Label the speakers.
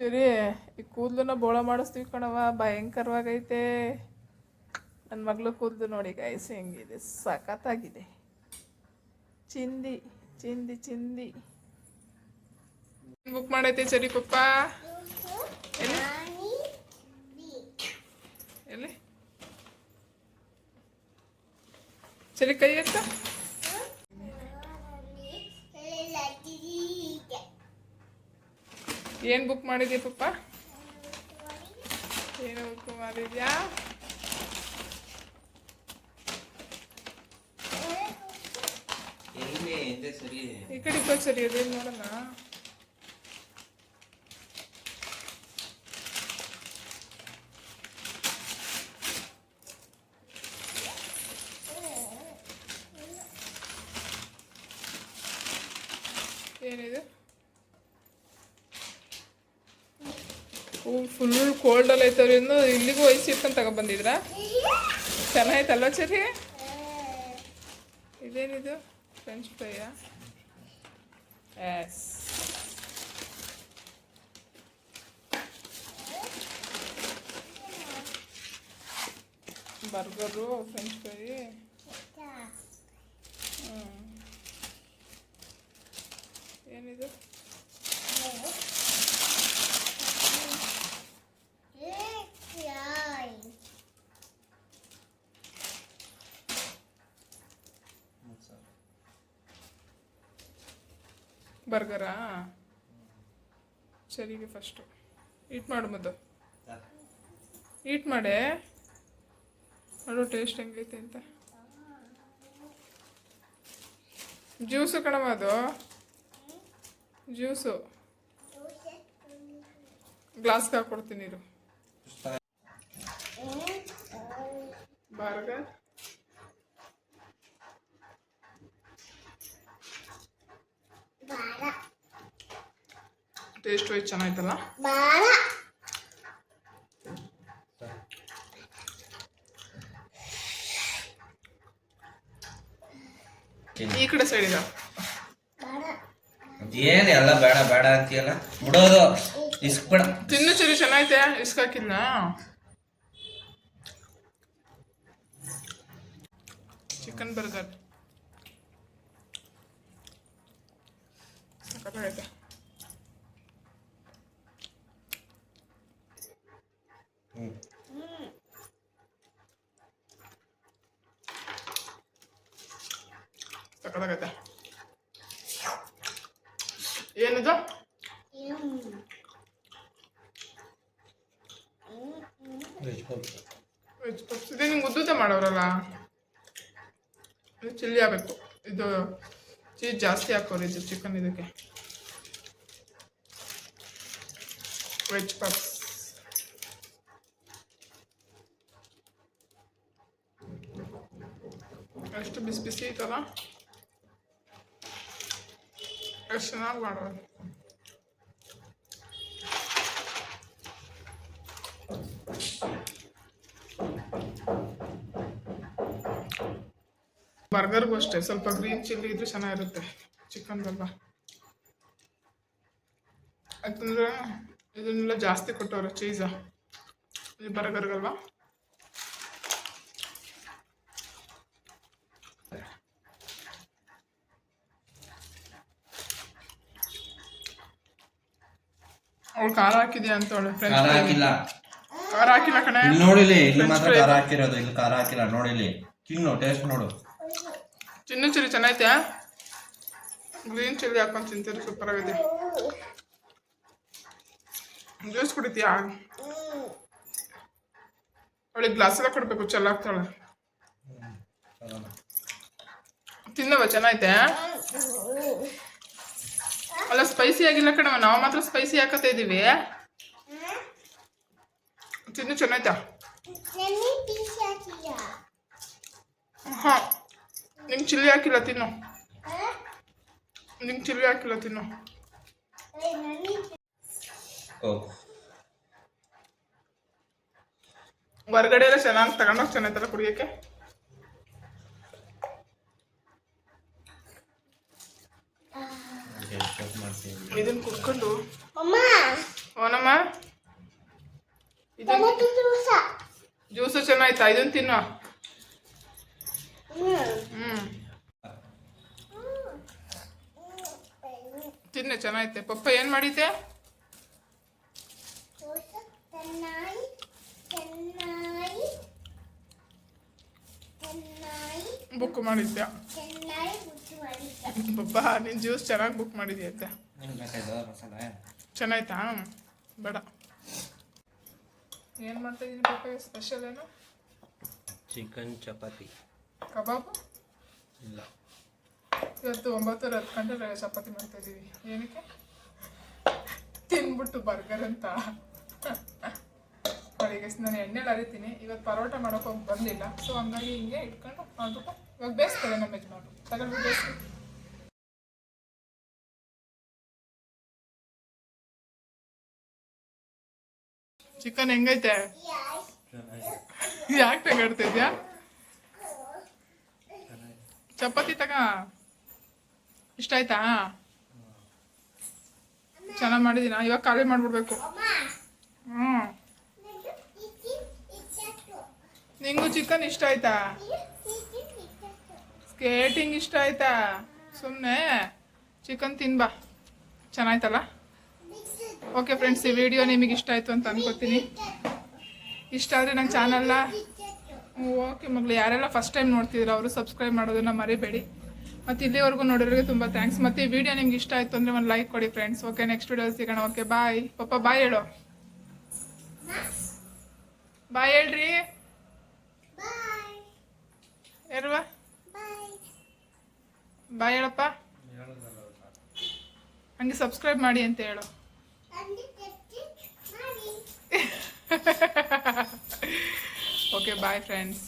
Speaker 1: ಸರಿ ಈ ಕೂದಲನ್ನ ಬೋಳ ಮಾಡಿಸ್ತೀವಿ ಕಣವ ಭಯಂಕರವಾಗೈತೆ. ನನ್ನ ಮಗಳು ಕೂದಲು ನೋಡಿ ಗಾಯಸ್ ಹೆಂಗಿದೆ, ಸಖತ್ತಾಗಿದೆ. ಚಿಂದಿ ಚಿಂದಿ ಚಿಂದಿ. ಬುಕ್ ಮಾಡೈತೆ ಸರಿ ಪಪ್ಪ? ಎಲ್ಲಿ? ಎಲ್ಲಿ? ಸರಿ ಕೈ ಎತ್ತ? ಏನು ಬುಕ್ ಮಾಡಿದ್ಯಾ ಪಪ್ಪ ಏನು ಬುಕ್ ಮಾಡಿದ್ಯಾ?
Speaker 2: ಎಲ್ಲಿ ಹಿಂದೆ ಸರಿ
Speaker 1: ಈ ಕಡೆ ಬಂದು ಸರಿ ಅದೇನು ನೋಡೋಣ. ಏನಿದು? ಫುಲ್ ಕೋಲ್ಡಲ್ಲಿ ಐತವ್ರಿ ಇನ್ನು ಇಲ್ಲಿಗೂ ವಯಸ್ಸು ಇಟ್ಕೊಂಡು ತಗೊಬಂದಿದ್ರಾ ಚೆನ್ನಾಯ್ತಲ್ವ ಸರಿ ಇದೇನಿದು? ಫ್ರೆಂಚ್ ಫ್ರೈಯಾ ಎಸ್ ಬರ್ಗರು ಫ್ರೆಂಚ್ ಫ್ರೈ ಹ್ಞೂ ಏನಿದು? ಬರ್ಗರಾ? ಸರಿಗೆ ಫಸ್ಟು ಈಟ್ ಮಾಡು ಮದ್ದು. ಈಟ್ ಮಾಡೆ. ನೋಡು ಟೇಸ್ಟ್ ಹೆಂಗೈತೆ ಅಂತ. ಜ್ಯೂಸು ಕಣವ ಅದು. ಜ್ಯೂಸು ಗ್ಲಾಸ್ಗೆ ಹಾಕ್ಕೊಡ್ತೀನಿ ಇರು. ಬರ್ಗರ್? ಟೇಸ್ಟ್ ವೈಸ್ ಚೆನ್ನಾಯ್ತಲ್ಲ? ಈ ಕಡೆ ಸೈಡ್ ಇದೆ.
Speaker 2: ಏನ್ ಎಲ್ಲ ಬೇಡ ಬೇಡ ಅಂತೀಯಲ್ಲ? ಬಿಡೋದು ಇಸ್ಬೇಡ
Speaker 1: ತಿನ್ನು ಚರಿ ಚೆನ್ನಾಯ್ತೆ ಇಸ್ಕಾಕಿಲ್ಲ ಚಿಕನ್ ಬರ್ಗರ್ ಸಖತ್ತಾಗೈತೆ ಏನಿದು? Veg puffs. ಇದು ನಿಂಗೆ ಉದ್ದುತ್ತೆ ಮಾಡೋರಲ್ಲ? ಇದು ಚಿಲ್ಲಿ ಆಗಬೇಕು. ಇದು ಚೀಸ್ ಜಾಸ್ತಿ ಹಾಕೋರಿ ಇದು ಚಿಕನ್ ಇದಕ್ಕೆ. Veg puffs. ಎಷ್ಟು ಬಿಸಿ ಬಿಸಿ ಐತಲ್ಲ ಎಷ್ಟು ಚೆನ್ನಾಗಿ ಮಾಡೋದು ಬರ್ಗರ್ಗೂ ಅಷ್ಟೇ ಸ್ವಲ್ಪ ಗ್ರೀನ್ ಚಿಲ್ಲಿ ಇದ್ರೆ ಚೆನ್ನಾಗಿರುತ್ತೆ ಚಿಕನ್ದಲ್ವ ಯಾಕಂದ್ರೆ ಇದನ್ನೆಲ್ಲ ಜಾಸ್ತಿ ಕೊಟ್ಟವ್ರೆ ಚೀಸ ಈ ಬರ್ಗರ್ಗಲ್ವಾ ಅವಳು ಖಾರ ಹಾಕಿದ್ಯಾ ಅಂತ ಅವಳು
Speaker 2: ಖಾರ ಹಾಕಿಲ್ಲ.
Speaker 1: ಖಾರ ಹಾಕಿಲ್ಲ ಕಣೆ.
Speaker 2: ಇಲ್ಲಿ ನೋಡಿಲಿ ಇಲ್ಲಿ
Speaker 1: French
Speaker 2: ಮಾತ್ರ ಖಾರ ಹಾಕಿರೋದು ಇಲ್ಲಿ ಖಾರ ಹಾಕಿಲ್ಲ ನೋಡಿಲಿ. ತಿನ್ನು ಟೇಸ್ಟ್ ನೋಡು.
Speaker 1: ಚಿನ್ನ ಚಿಲ್ಲಿ ಚೆನ್ನಾಗೈತೆ ಗ್ರೀನ್ ಚಿಲ್ಲಿ ಹಾಕೊಂಡು ತಿಂತೀರಿ ಸೂಪರ್ ಆಗಿದೆ. ಜ್ಯೂಸ್ ಕುಡಿತೀಯಾ? ಅವಳಿಗೆ ಗ್ಲಾಸ್ ಎಲ್ಲ ಕೊಡ್ಬೇಕು ಚೆಲ್ಲಾಗ್ತಾಳೆ ತಿನ್ನವ ಚೆನ್ನಾಯ್ತೆ ಅಲ್ಲ ಸ್ಪೈಸಿ ಆಗಿಲ್ಲ ಕಣವ ನಾವು ಮಾತ್ರ ಸ್ಪೈಸಿ ಹಾಕತ್ತಾ ಇದೀವಿ. ತಿನ್ನು ಚೆನ್ನಾಯ್ತಾ? ಹಾಂ. ನಿಂಗೆ ಚಿಲ್ಲಿ ಹಾಕಿಲ್ಲ ತಿನ್ನು. ನಿಂಗೆ ಚಿಲ್ಲಿ ಹಾಕಿಲ್ಲ ತಿನ್ನು. ಹೊರ್ಗಡೆ ಎಲ್ಲ ಚೆನ್ನಾಗಿ ತಗೊಂಡೋಗಿ ಚೆನ್ನಾಯ್ತಲ್ಲ ಕುಡಿಯೋಕ್ಕೆ? ಇದನ್ನ ಕುಡ್ಕೊಂಡು
Speaker 3: ಅಮ್ಮ.
Speaker 1: ಓನಮ್ಮ ಇದನ್ನ ಜ್ಯೂಸು. ಚೆನ್ನಾಯ್ತಾ ಇದನ್ನ ತಿನ್ನು. ಹ್ಮ್. ತಿನ್ನೆ ಚೆನ್ನಾಯ್ತೆ ಪಪ್ಪ ಏನ್ ಮಾಡಿದ್ದೆ? ಬುಕ್ ಮಾಡಿದ್ದ. ಪಪ್ಪ ನಿನ್ ಜ್ಯೂಸ್ ಚೆನ್ನಾಗಿ ಬುಕ್ ಮಾಡಿದ್ಯಾ ಅಂತ
Speaker 2: ನಿಮ್ಗೆ ಬೇಕಾಯ್ತು ಮಸಾಲೆ?
Speaker 1: ಚೆನ್ನಾಯ್ತಾ? ಬೇಡ. ಏನು ಮಾಡ್ತಾ ಬೇಕಾ ಪಪ್ಪ ಸ್ಪೆಷಲ್ ಏನು?
Speaker 2: ಚಿಕನ್ ಚಪಾತಿ.
Speaker 1: ಕಬಾಬು?
Speaker 2: ಇಲ್ಲ.
Speaker 1: ಇವತ್ತು ಒಂಬತ್ತುವರೆ ಹತ್ತು ಗಂಟೆ ಚಪಾತಿ ಮಾಡ್ತಾ ಇದೀವಿ. ಏನಕ್ಕೆ? ತಿನ್ಬಿಟ್ಟು ಬರ್ಗರ್ ಅಂತ. ಬೆಳಿಗ್ಗೆ ನಾನು ಎಣ್ಣೆಲಿ ಅರಿತೀನಿ. ಇವತ್ತು ಪರೋಟ ಮಾಡೋಕೆ ಹೋಗಿ ಬಂದಿಲ್ಲ. ಸೊ ಹಂಗಾಗಿ ಹಿಂಗೆ ಇಟ್ಕೊಂಡು ಮಾಡ್ಬಿಟ್ಟು ಇವಾಗ ಬೇಯಿಸ್ತಾರೆ ನಮ್ಮ ಯಜಮಾನ್ರು. ತಗೊಂಡು ಬೇಯಿಸಿ ಚಿಕನ್ ಹೆಂಗೈತೆ? ಯಾಕೆ ತೆಗಾಡ್ತಿದ್ಯಾ ಚಪಾತಿ ತಗ. ಇಷ್ಟ ಆಯ್ತಾ? ಚೆನ್ನಾಗಿ ಮಾಡಿದೀನ ಇವಾಗ ಖಾಲಿ ಮಾಡ್ಬಿಡ್ಬೇಕು. ಹ್ಞೂ ನಿಂಗೂ ಚಿಕನ್ ಇಷ್ಟ ಆಯ್ತಾ? ಸ್ಕೇಟಿಂಗ್ ಇಷ್ಟ ಆಯ್ತಾ? ಸುಮ್ಮನೆ ಚಿಕನ್ ತಿನ್ಬಾ. ಚೆನ್ನಾಯ್ತಲ್ಲ? ಓಕೆ ಫ್ರೆಂಡ್ಸ್ ಈ ವಿಡಿಯೋ ನಿಮಗೆ ಇಷ್ಟ ಆಯ್ತು ಅಂತ ಅನ್ಕೋತೀನಿ. ಇಷ್ಟ ಆದರೆ ನಂಗೆ ಚಾನಲ್ನ ಓಕೆ ಮಗಳು, ಯಾರೆಲ್ಲ ಫಸ್ಟ್ ಟೈಮ್ ನೋಡ್ತಿದ್ರು ಅವರು ಸಬ್ಸ್ಕ್ರೈಬ್ ಮಾಡೋದನ್ನ ಮರಿಬೇಡಿ. ಮತ್ತು ಇಲ್ಲಿವರೆಗೂ ನೋಡೋರಿಗೆ ತುಂಬ ಥ್ಯಾಂಕ್ಸ್ ಮತ್ತು ಈ ವಿಡಿಯೋ ನಿಮ್ಗೆ ಇಷ್ಟ ಆಯಿತು ಅಂದರೆ ಒಂದು ಲೈಕ್ ಕೊಡಿ ಫ್ರೆಂಡ್ಸ್ ಓಕೆ ನೆಕ್ಸ್ಟ್ ವಿಡಿಯೋ ಸಿಗೋಣ. ಓಕೆ ಬಾಯ್ ಪಪ್ಪ ಬಾಯ್ ಹೇಳು. ಬಾಯ್ ಹೇಳ್ರಿ. ಯಾರುವ ಬಾಯ್ ಹೇಳಪ್ಪ. ಹಂಗೆ ಸಬ್ಸ್ಕ್ರೈಬ್ ಮಾಡಿ ಅಂತ ಹೇಳು
Speaker 3: ಅಂದಿ ತೆತ್ತಿ ಮಾಡಿ
Speaker 1: ಓಕೆ ಬಾಯ್ ಫ್ರೆಂಡ್ಸ್